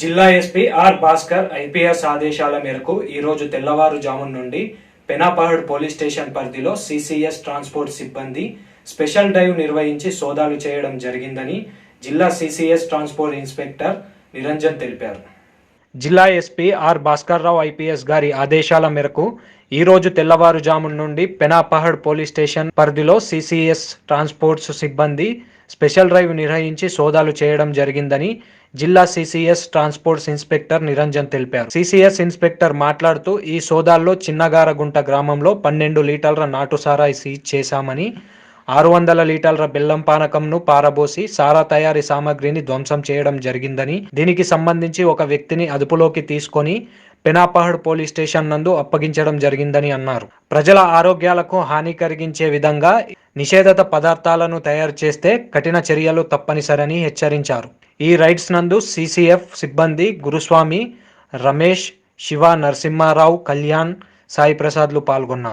జిల్లా SP R Bhaskar IPS ఆదేశాల మేరకు ఈరోజు తెల్లవారుజామున నుండి పెనాపహడ్ పోలీస్ స్టేషన్ పరిధిలో సిసిఎస్ ట్రాన్స్పోర్ట్ సిబ్బంది స్పెషల్ డ్రైవ్ నిర్వహించి సోదాలు చేయడం జరిగిందని జిల్లా సిసిఎస్ ట్రాన్స్పోర్ట్ ఇన్స్పెక్టర్ నిరంజన్ తెలిపారు. జిల్లా ఎస్పీ ఆర్ భాస్కర్రావు ఐపీఎస్ గారి ఆదేశాల మేరకు ఈ రోజు తెల్లవారుజామున నుండి పెనాపహడ్ పోలీస్ స్టేషన్ పరిధిలో సిసిఎస్ ట్రాన్స్పోర్ట్స్ సిబ్బంది స్పెషల్ డ్రైవ్ నిర్వహించి సోదాలు చేయడం జరిగిందని జిల్లా సిసిఎస్ ట్రాన్స్పోర్ట్స్ ఇన్స్పెక్టర్ నిరంజన్ తెలిపారు. సిసిఎస్ ఇన్స్పెక్టర్ మాట్లాడుతూ ఈ సోదాల్లో చిన్నగారగుంట గ్రామంలో పన్నెండు లీటర్ల నాటు సారాయి సీజ్ చేశామని ఆరు వందల లీటర్ల బెల్లం పానకంను పారబోసి సారా తయారీ సామాగ్రిని ధ్వంసం చేయడం జరిగిందని దీనికి సంబంధించి ఒక వ్యక్తిని అదుపులోకి తీసుకొని పెనాపహడ్ పోలీస్ స్టేషన్ నందు అప్పగించడం జరిగిందని అన్నారు. ప్రజల ఆరోగ్యాలకు హాని కలిగించే విధంగా నిషేధత పదార్థాలను తయారు చేస్తే కఠిన చర్యలు తప్పనిసరని హెచ్చరించారు. ఈ రైడ్స్ నందు సిసిఎఫ్ సిబ్బంది గురుస్వామి రమేష్ శివ నరసింహారావు కళ్యాణ్ సాయి ప్రసాద్లు పాల్గొన్నారు.